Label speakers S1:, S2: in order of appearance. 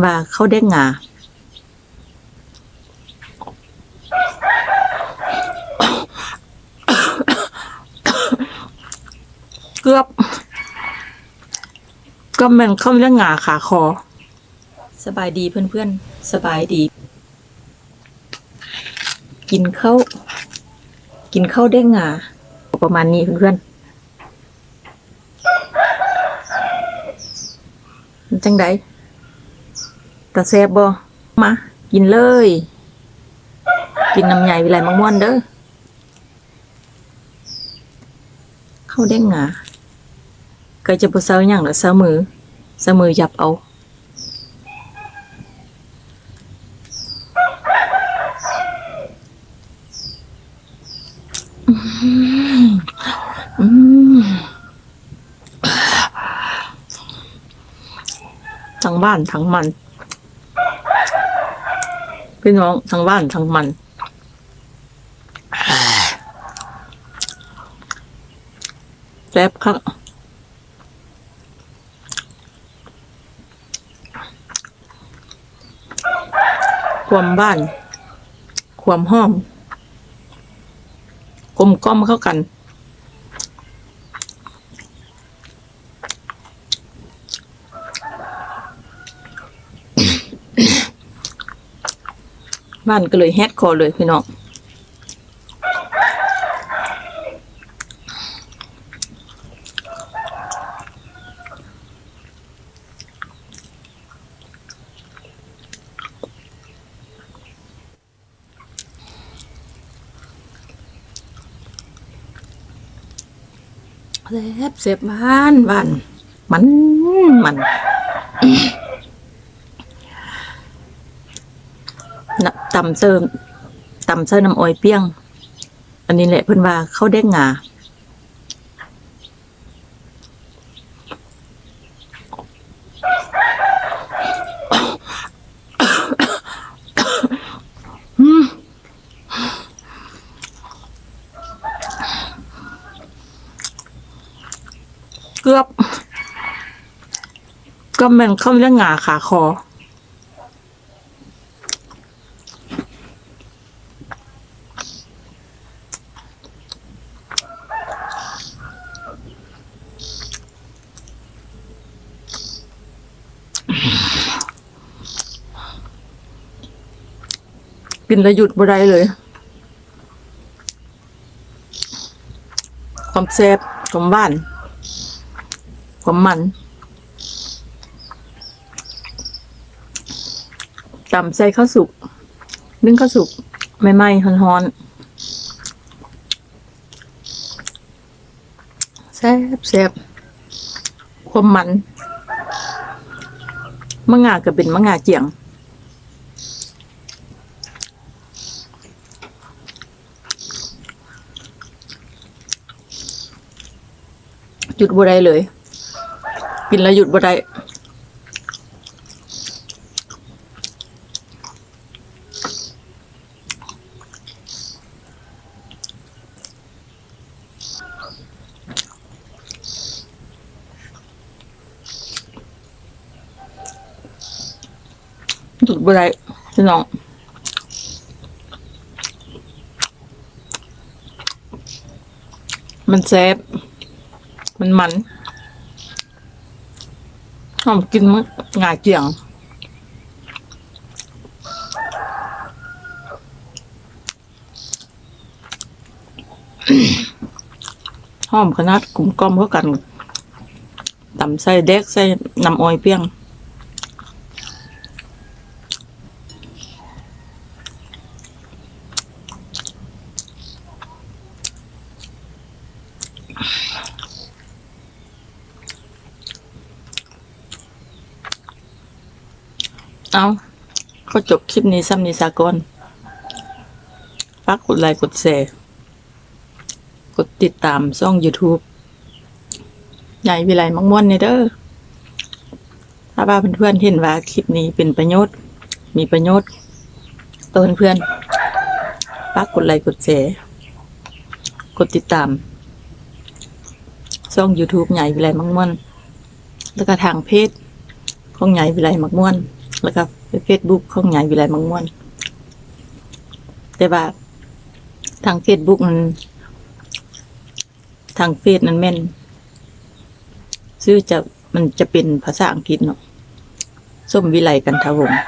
S1: ว่าเขาเด้งงาเกือบก็แมันเข้าเรื่องงาขาคอ สบายดีเพื่อนๆ สบายดี กินข้าวกินข้าวเด้งงาประมาณนี้เพื่อนๆมันจังได ตาแซบบ่มา กินเลย กินน้ำใหญ่วิไลมังม่วนเด้อเข้าเด้งหงาก็จะบ่เซาหยังหรอเซามือเซามือยับเอาทั้งบ้านทั้งมัน พี่น้องทั้งบ้านทั้งมันแซ่บครับความบ้าน ความห้อมกลมกล้อมเข้ากัน บ้านก็เลยแฮดคอเลยพี่น้องแซ่บเสียบบ้านบ้านมันมัน น่ะตำเติมตำเส้นน้ำอ้อยเปี้ยง อันนี้แหละเพิ่นว่าเขาเด้งงาเกือบก็แมันเข้าเรื่องงาขาคอ กินแล้วหยุดบ่ได้เลย ความแซ่บความหวาน ความมันตำใส่ข้าวสุกนึ่งข้าวสุกไม่ไหม้ฮ้อนๆแซ่บแซ่บความมันมะงาก็เป็นมะงาเจียง ยุดบ่ได้เลย กินแล้วหยุดบ่ได้หยุดบ่ได้พี่น้องมันแซ่บ มันมันหอมกินมั้งงาเจียง หอมขนาดกลุ่มกล้อมเข้ากันตำใส่เด็กใส่น้ำอ้อยเปียง เอาก็จบคลิปนี้ซ้ำนี้สากอนฝากกดไลค์กดแชร์กดติดตามช่อง YouTube ใหญ่วิไลมักม่วนในเด้อถ้าว่าเพื่อนๆเห็นว่าคลิปนี้เป็นประโยชน์ มีประโยชน์ต่อเพื่อนๆฝากกดไลค์กดแชร์กดติดตามช่อง YouTube ใหญ่วิไลมักม่วน แล้วก็ทางเพจของใหญ่วิไลมักม่วน แล้วก็เฟซบุ๊กของยายวิไลมังม่วน แต่ว่า ทางเฟซบุ๊กมันทางเฟซนั้นแม่น ซื้อจะมันจะเป็นภาษาอังกฤษเนาะส้มวิไลกันทวงศ์